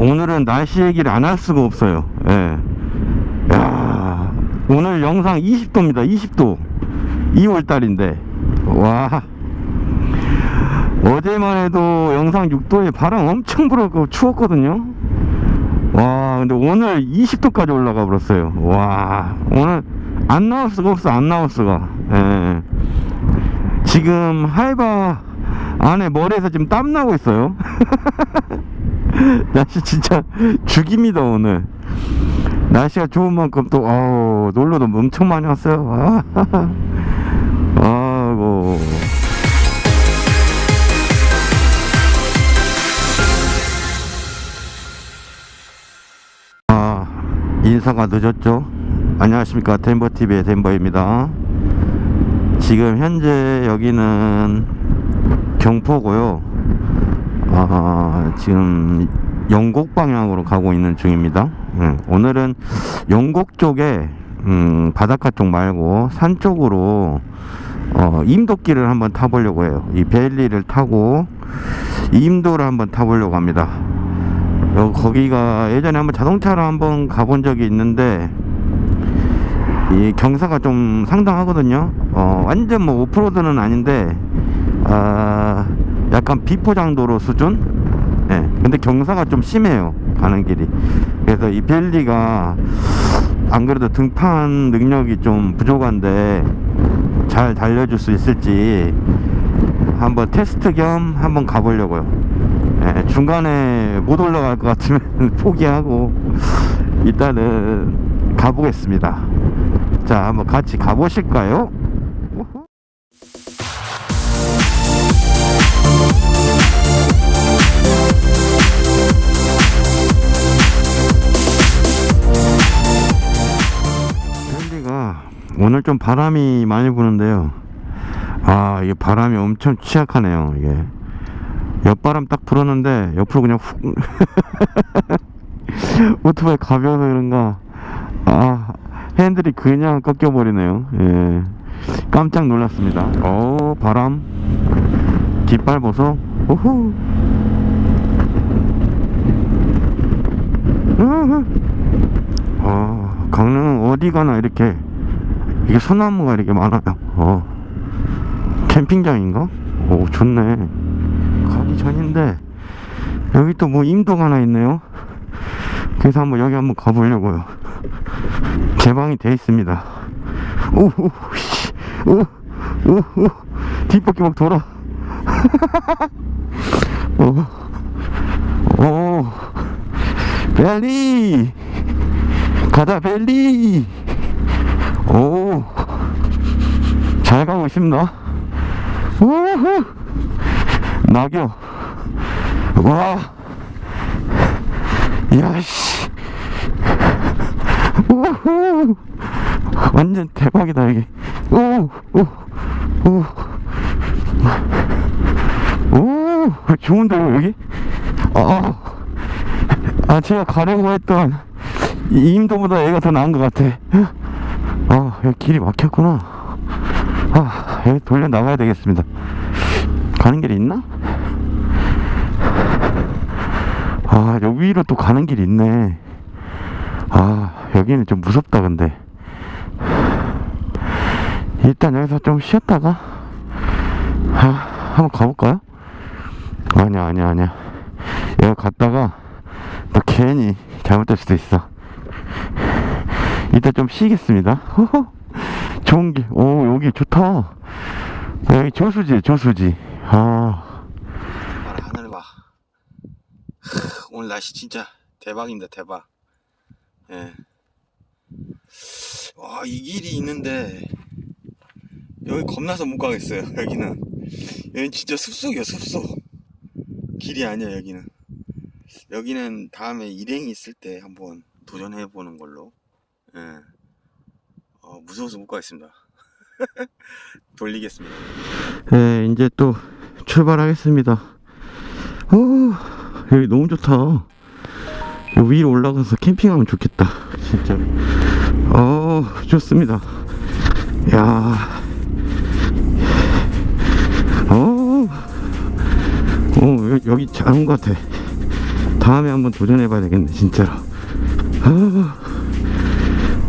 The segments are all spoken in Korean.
오늘은 날씨 얘기를 안 할 수가 없어요. 예. 야, 오늘 영상 20도입니다. 20도. 2월 달인데. 와. 어제만 해도 영상 6도에 바람 엄청 불었고 추웠거든요. 와, 근데 오늘 20도까지 올라가 버렸어요. 와, 오늘 안 나올 수가 없어, 안 나올 수가. 예. 지금 하이바 안에 머리에서 지금 땀 나고 있어요. 날씨 진짜 죽입니다, 오늘. 날씨가 좋은 만큼 또, 어우, 놀러도 엄청 많이 왔어요. 아, 아이고. 아, 인사가 늦었죠? 안녕하십니까. 덴버TV의 덴버입니다. 지금 현재 여기는 경포고요. 아, 지금 영곡 방향으로 가고 있는 중입니다. 음, 오늘은 영곡 쪽에 음, 바닷가 쪽 말고 산 쪽으로 어, 임도길을 한번 타보려고 해요. 이 벨리를 타고 임도를 한번 타보려고 합니다. 요 거기가 예전에 한번 자동차로 한번 가본 적이 있는데 이 경사가 좀 상당하거든요. 어, 완전 뭐 오프로드는 아닌데 아, 약간 비포장도로 수준. 예. 근데 경사가 좀 심해요. 가는 길이. 그래서 이 벨리가 안 그래도 등판 능력이 좀 부족한데 잘 달려줄 수 있을지 한번 테스트 겸 한번 가보려고요. 예, 중간에 못 올라갈 것 같으면 포기하고 일단은 가보겠습니다. 자, 한번 같이 가보실까요? 오늘 좀 바람이 많이 부는데요. 아, 이게 바람이 엄청 취약하네요. 이게 옆바람 딱 불었는데 옆으로 그냥 훅 오토바이 가벼워서 그런가 아 핸들이 그냥 꺾여버리네요. 예, 깜짝 놀랐습니다. 어 바람 깃발 보소. 으흐. 어, 강릉은 어디 가나 이렇게 이게 소나무가 이렇게 많아요. 어, 캠핑장인가? 오, 좋네. 가기 전인데 여기 또 뭐 임도가 하나 있네요. 그래서 한번 여기 한번 가보려고요. 개방이 돼 있습니다. 오, 오, 씨, 오, 오, 오, 뒷바퀴 막 돌아. 오, 오, 벨리, 가자 벨리. 오, 잘 가고 있습니다. 우후, 낙엽. 와, 야씨. 우후. 완전 대박이다 여기. 오, 오, 오, 오, 좋은데요 여기? 아, 아 제가 가려고 했던 이 임도보다 얘가 더 나은 것 같아. 아, 여기 길이 막혔구나. 아, 여기 돌려 나가야 되겠습니다. 가는 길이 있나? 아, 여기 위로 또 가는 길이 있네. 아, 여기는 좀 무섭다, 근데. 일단 여기서 좀 쉬었다가, 아, 한번 가볼까요? 아니야, 아니야, 아니야. 여기 갔다가, 또 괜히 잘못될 수도 있어. 이따 좀 쉬겠습니다. 호호. 좋은 길, 오, 여기 좋다. 여기 저수지, 저수지. 아. 하늘 봐. 오늘 날씨 진짜 대박입니다, 대박. 예. 와, 이 길이 있는데, 여기 겁나서 못 가겠어요, 여기는. 여긴 진짜 숲속이야, 숲속. 길이 아니야, 여기는. 여기는 다음에 일행이 있을 때 한번 도전해보는 걸로. 예. 어, 무서워서 못 가겠습니다. 돌리겠습니다. 네, 이제 또 출발하겠습니다. 오, 여기 너무 좋다. 위로 올라가서 캠핑하면 좋겠다. 진짜. 어, 좋습니다. 야. 어, 어, 여- 여기 잘한 것 같아. 다음에 한번 도전해봐야 되겠네 진짜로 아,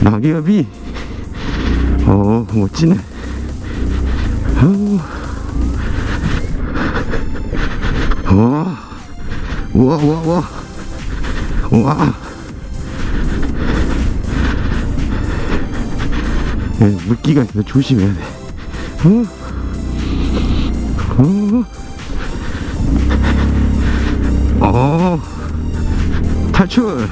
낙엽이 어 멋지네. 아, 와 우와 우와 우와. 우와. 예, 물기가 있어. 조심해야 돼. 어? 어? 어. 탈출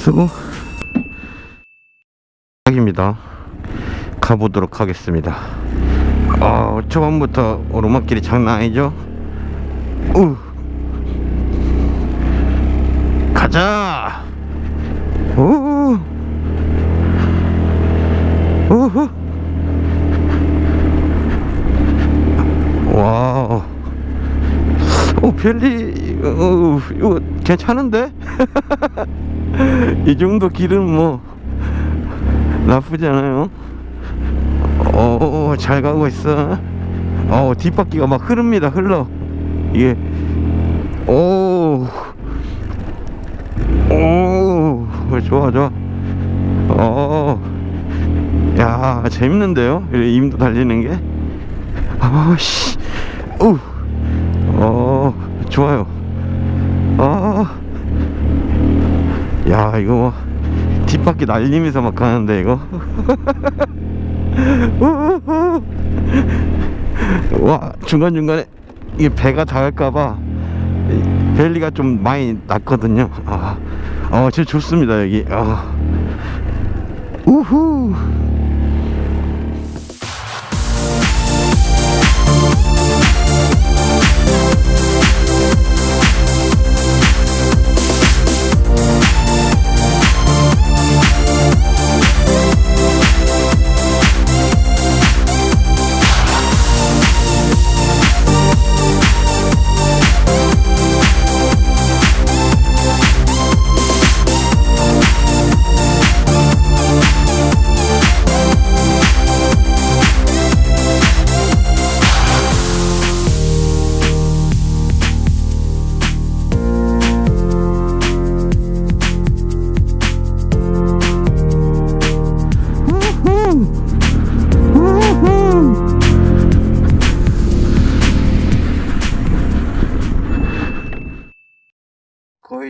됐어 입니다. 가보도록 하겠습니다. 아 초반부터 오르막길이 장난 아니죠? 우! 가자! 오 우후 와 오, 별리, 어, 이거 괜찮은데? 이 정도 길은 뭐, 나쁘지 않아요. 어, 잘 가고 있어. 어, 뒷바퀴가 막 흐릅니다, 흘러. 이게, 오, 오, 좋아, 좋아. 어, 야, 재밌는데요? 이렇게 임도 달리는 게? 아, 씨, 우. 어 좋아요 아, 야 이거 뭐 뒷바퀴 날리면서 막 가는데 이거? 와 중간중간에 이게 배가 닿을까봐 벨리가 좀 많이 났거든요. 아, 어 진짜 좋습니다 여기. 아. 우후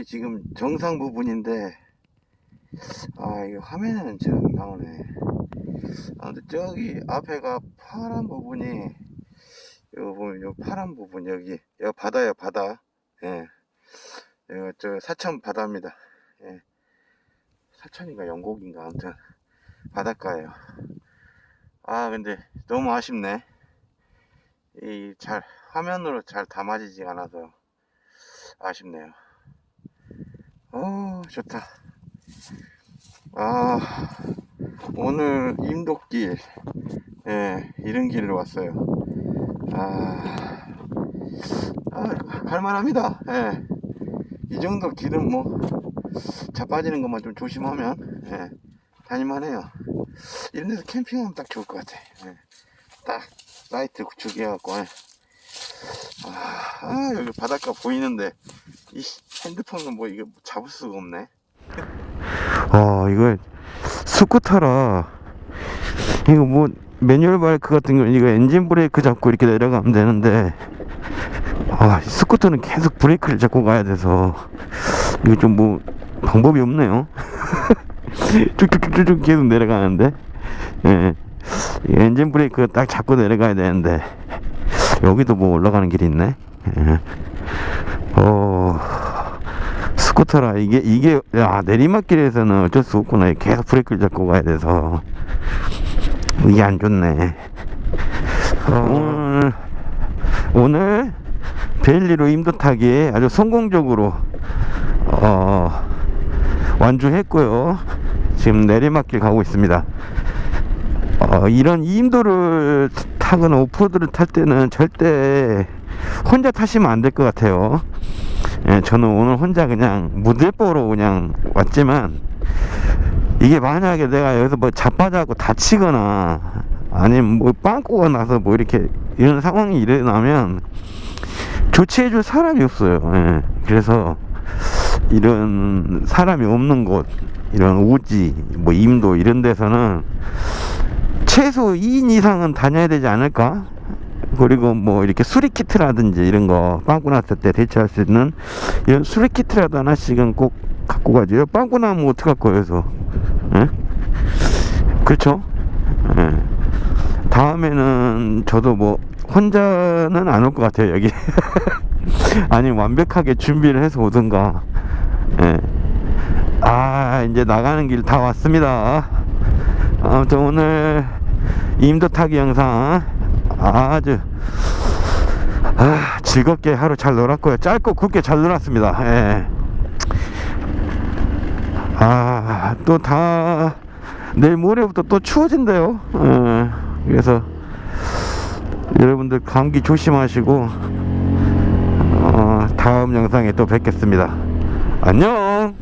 거의 지금 정상 부분인데 아 이거 화면에는 잘 안 나오네. 아 근데 저기 앞에가 파란 부분이 이거 보면 요 파란 부분 여기 여기 바다야 바다. 예. 여기 저 사천 바다입니다. 예. 사천인가 영곡인가 아무튼 바닷가예요. 아 근데 너무 아쉽네. 이 잘 화면으로 잘 담아지지 않아서 아쉽네요 어 좋다. 아 오늘 임도길 예 이런 길을 왔어요. 아, 아 갈만합니다. 예 이 정도 길은 뭐 자빠지는 것만 좀 조심하면 예 다닐만해요. 이런 데서 캠핑하면 딱 좋을 것 같아. 예. 딱 라이트 구축해갖고 예. 아, 아 여기 바닷가 보이는데 이 핸드폰은 뭐 이거 잡을 수가 없네. 아 이거 스쿠터라 이거 뭐 매뉴얼 바이크 같은 경우 이거 엔진 브레이크 잡고 이렇게 내려가면 되는데 아 스쿠터는 계속 브레이크를 잡고 가야 돼서 이거 좀 뭐 방법이 없네요. 쭉쭉쭉쭉 계속 내려가는데 예이 엔진 브레이크 딱 잡고 내려가야 되는데 여기도 뭐 올라가는 길이 있네. 예. 어, 스쿠터라 이게 이게 야 내리막길에서는 어쩔 수 없구나. 계속 브레이크를 잡고 가야 돼서 이게 안 좋네. 어, 오늘 오늘 벨리로 임도 타기 아주 성공적으로 어, 완주했고요. 지금 내리막길 가고 있습니다. 어, 이런 임도를 타거나 오프로드를 탈 때는 절대 혼자 타시면 안 될 것 같아요. 예, 저는 오늘 혼자 그냥 무대뽀로 그냥 왔지만 이게 만약에 내가 여기서 뭐 자빠져갖고 다치거나 아니면 뭐 빵꾸가 나서 뭐 이렇게 이런 상황이 일어나면 교체해줄 사람이 없어요. 예. 그래서 이런 사람이 없는 곳, 이런 우지, 뭐 임도 이런 데서는 최소 2인 이상은 다녀야 되지 않을까? 그리고 뭐 이렇게 수리키트라든지 이런 거 빵꾸 났을 때 대처할 수 있는 이런 수리키트라도 하나씩은 꼭 갖고 가죠. 빵꾸 나면 어떡할 거예요. 예? 그렇죠? 예. 다음에는 저도 뭐 혼자는 안 올 것 같아요, 여기. 아니, 완벽하게 준비를 해서 오든가. 예. 아, 이제 나가는 길 다 왔습니다. 아무튼 오늘 임도 타기 영상 아주 아, 즐겁게 하루 잘 놀았고요. 짧고 굵게 잘 놀았습니다. 예. 아, 또 다 내일 모레부터 또 추워진대요. 예. 그래서 여러분들 감기 조심하시고 어, 다음 영상에 또 뵙겠습니다. 안녕.